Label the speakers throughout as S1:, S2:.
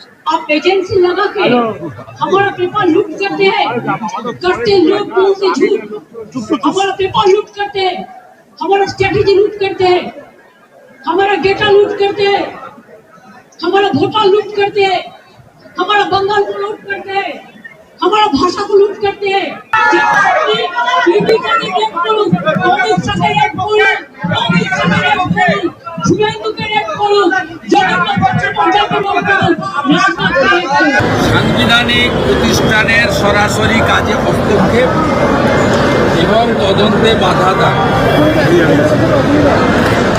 S1: आप एजेंसी लगा के हमारा पेपर लूट करते हैं करते लोग बोलते झूठ हमारा पेपर लूट करते हैं हमारा स्ट्रेटेजी लूट करते हैं हमारा डेटा लूट करते हैं हमारा भोपाल लूट करते हैं हमारा बंगाल को लूट करते हैं हमारा भाषा को लूट करते हैं
S2: প্রতিষ্ঠানের সরাসরি কাজে হস্তক্ষেপ এবং তদন্তে বাধা দেয়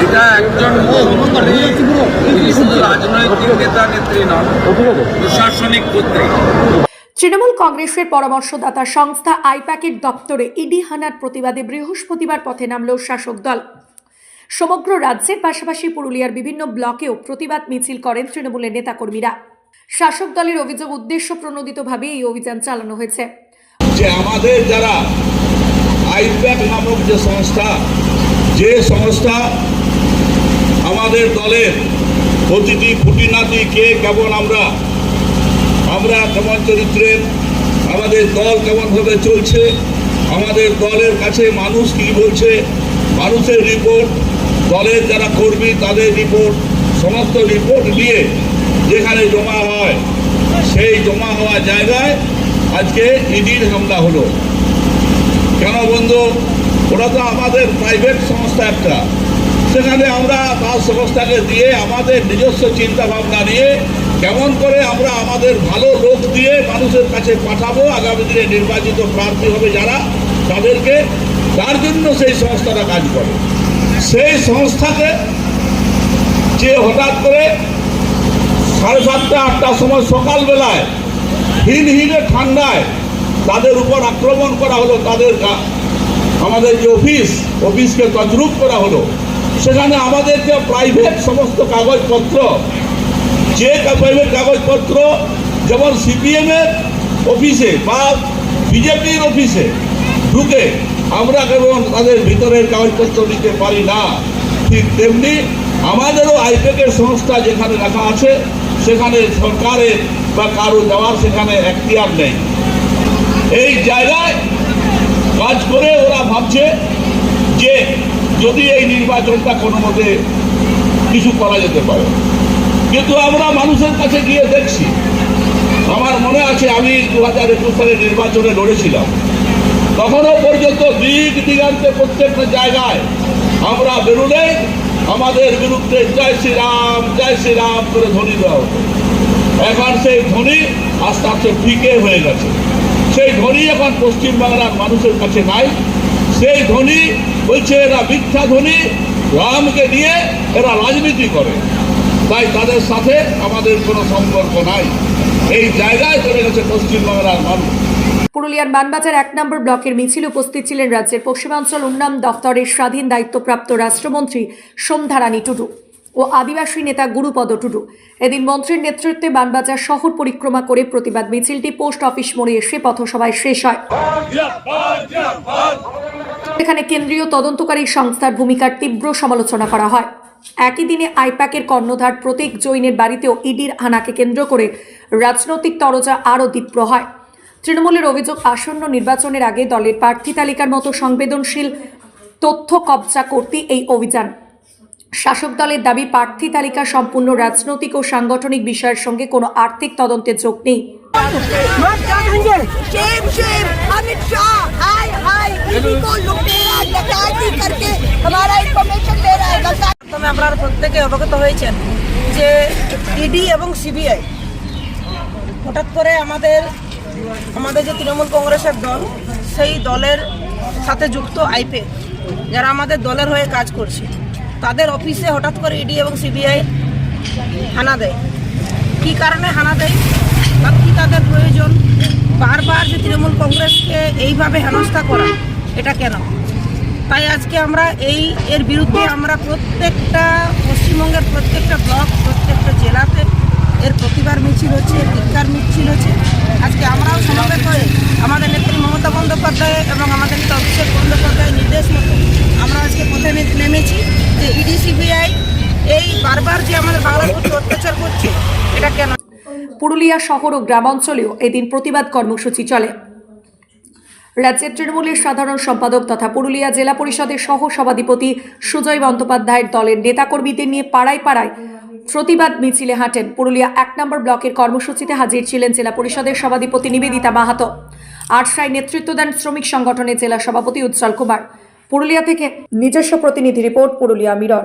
S2: এটা একজন রাজনৈতিক নেতা, নেত্রী নন, প্রশাসনিক কর্তৃক।
S3: তৃণমূল কংগ্রেসের পরামর্শদাতা সংস্থা আইপ্যাকের দপ্তরে ইডি হানার প্রতিবাদে বৃহস্পতিবার পথে নামল শাসক দল। সমগ্র রাজ্যের পাশাপাশি পুরুলিয়ার বিভিন্ন ব্লকেও প্রতিবাদ মিছিল করেন তৃণমূলের নেতাকর্মীরা। শাসক দলের অভিযোগ উদ্দেশ্য প্রণোদিতভাবে এই অভিযান চালানো হয়েছে।
S4: যে আমাদের যারা আইপ্যাক নামক যে সংস্থা যে সংস্থা আমাদের দলের প্রতিটি খুঁটিনাটি কে কেমন আমরা আমরা কেমন চরিত্রের, আমাদের দল কেমনভাবে চলছে, আমাদের দলের কাছে মানুষ কি বলছে, মানুষের রিপোর্ট, দলের যারা কর্মী তাদের রিপোর্ট, সমস্ত রিপোর্ট নিয়ে যেখানে জমা হয়, সেই জমা হওয়া জায়গায় আজকে ইডির হামলা হলো। কেন বন্ধু? ওরা তো আমাদের প্রাইভেট সংস্থা একটা। সেখানে আমরা তার সংস্থাকে দিয়ে আমাদের নিজস্ব চিন্তা ভাবনা নিয়ে কেমন করে আমরা আমাদের ভালো লোক দিয়ে মানুষের কাছে পাঠাবো, আগামী দিনে নির্বাচিত প্রার্থী হবে যারা, তাদেরকে তার জন্য সেই সংস্থাটা কাজ করে। সেই সংস্থাকে যে হঠাৎ করে সাড়ে সাতটা, আটটার সময় সকালবেলায়, হিন হিনে ঠান্ডায় তাদের উপর আক্রমণ করা হলো, তাদের আমাদের যে অফিস, অফিসকে তদ্রুপ করা হলো। সেখানে আমাদেরকে প্রাইভেট সমস্ত কাগজপত্র, যে প্রাইভেট কাগজপত্র যেমন সিপিএমের অফিসে বা বিজেপির অফিসে ঢুকে আমরা কেবল তাদের ভিতরের কাগজপত্র নিতে পারি না, ঠিক তেমনি আমাদেরও আইপেকের সংস্থা যেখানে রাখা আছে সেখানে সরকারের বা কারও যাওয়ার সেখানে এখতিয়ার নেই। এই জায়গায় কাজ করে ওরা ভাবছে যে যদি এই নির্বাচনটা কোনো মতে কিছু করা যেতে পারে। কিন্তু আমরা মানুষের কাছে গিয়ে দেখছি, আমার মনে আছে আমি দু হাজার একুশ সালে নির্বাচনে লড়েছিলাম। তখনও পর্যন্ত দিক দিগান্তে প্রত্যেকটা জায়গায় আমরা বেরোলে আমাদের বিরুদ্ধে জয় শ্রীরাম জয় শ্রীরাম করে ধ্বনি দেওয়া এখন সেই ধ্বনি আস্তে আস্তে ফিকে হয়ে গেছে। সেই ধ্বনি এখন পশ্চিমবাংলার মানুষের কাছে নাই। সেই ধ্বনি বলছে এরা মিথ্যা ধ্বনি, রামকে নিয়ে এরা রাজনীতি করে। তাই তাদের সাথে আমাদের কোনো সম্পর্ক নাই। এই জায়গায় চলে গেছে পশ্চিমবাংলার মানুষ।
S3: পুরুলিয়ার মানবাজার এক নম্বর ব্লকের মিছিল উপস্থিত ছিলেন রাজ্যের পশ্চিমাঞ্চল উন্নয়ন দফতরের স্বাধীন দায়িত্বপ্রাপ্ত রাষ্ট্রমন্ত্রী সোমধারানী টুডু ও আদিবাসী নেতা গুরুপদ টুডু। এদিন মন্ত্রীর নেতৃত্বে মানবাজার শহর পরিক্রমা করে প্রতিবাদ মিছিলটি পোস্ট অফিস মোড়ে এসে পথসভায় শেষ হয়। এখানে কেন্দ্রীয় তদন্তকারী সংস্থার ভূমিকার তীব্র সমালোচনা করা হয়। একই দিনে আইপ্যাকের কর্ণধার প্রতীক জৈনের বাড়িতেও ইডির হানাকে কেন্দ্র করে রাজনৈতিক তরজা আরও তীব্র হয়। তৃণমূলের অভিযোগ আসন্ন নির্বাচনের আগে দলের প্রার্থী তালিকার মতো সংবেদনশীল তথ্য কবজা করতে এই অভিযান। শাসক দলের দাবি প্রার্থী তালিকা সম্পূর্ণ রাজনৈতিক ও সাংগঠনিক বিষয়ের সঙ্গে কোনো আর্থিক তদন্তের যোগ নেই।
S5: আপনারা প্রত্যেকে অবগত হয়েছেন যে ইডি এবং সিবিআই হঠাৎ করে আমাদের আমাদের যে তৃণমূল কংগ্রেসের দল, সেই দলের সাথে যুক্ত আইপে, যারা আমাদের দলের হয়ে কাজ করছে, তাদের অফিসে হঠাৎ করে ইডি এবং সিবিআই হানা দেয়। কী কারণে হানা দেয়? বা কী তাদের প্রয়োজন? বারবার যে তৃণমূল কংগ্রেসকে এইভাবে হেনস্থা করা, এটা কেন? তাই আজকে আমরা এই, এর বিরুদ্ধে আমরা প্রত্যেকটা পশ্চিমবঙ্গের প্রত্যেকটা ব্লক, প্রত্যেকটা জেলাতে এর প্রতিবার মিছিল হচ্ছে ধিক্কার মিছিল হচ্ছে আজকে আমরাও সমবেত হয়ে আমাদের নেত্রী মমতা বন্দ্যোপাধ্যায় এবং আমাদের নেতা অভিষেক বন্দ্যোপাধ্যায়ের নির্দেশ মতো আমরা আজকে পথে নে- নেমেছি, যে ইডি সিবিআই এই বারবার যে আমাদের বাংলার প্রতি অত্যাচার করছে, এটা কেন?
S3: পুরুলিয়া শহর ও গ্রামাঞ্চলেও এদিন প্রতিবাদ কর্মসূচি চলে। রাজ্যের তৃণমূলের সাধারণ সম্পাদক তথা পুরুলিয়া জেলা পরিষদের সহ সভাধিপতি সুজয় বন্দ্যোপাধ্যায়ের দলের নেতাকর্মীদের নিয়ে পাড়ায় পাড়ায় প্রতিবাদ মিছিলে হাঁটেন। পুরুলিয়া এক নম্বর ব্লকের কর্মসূচিতে হাজির ছিলেন জেলা পরিষদের সভাধিপতি নিবেদিতা মাহাতো। আটসায় নেতৃত্ব দেন শ্রমিক সংগঠনের জেলা সভাপতি উজ্জ্বল কুমার। পুরুলিয়া থেকে নিজস্ব প্রতিনিধি রিপোর্ট, পুরুলিয়া মিরর।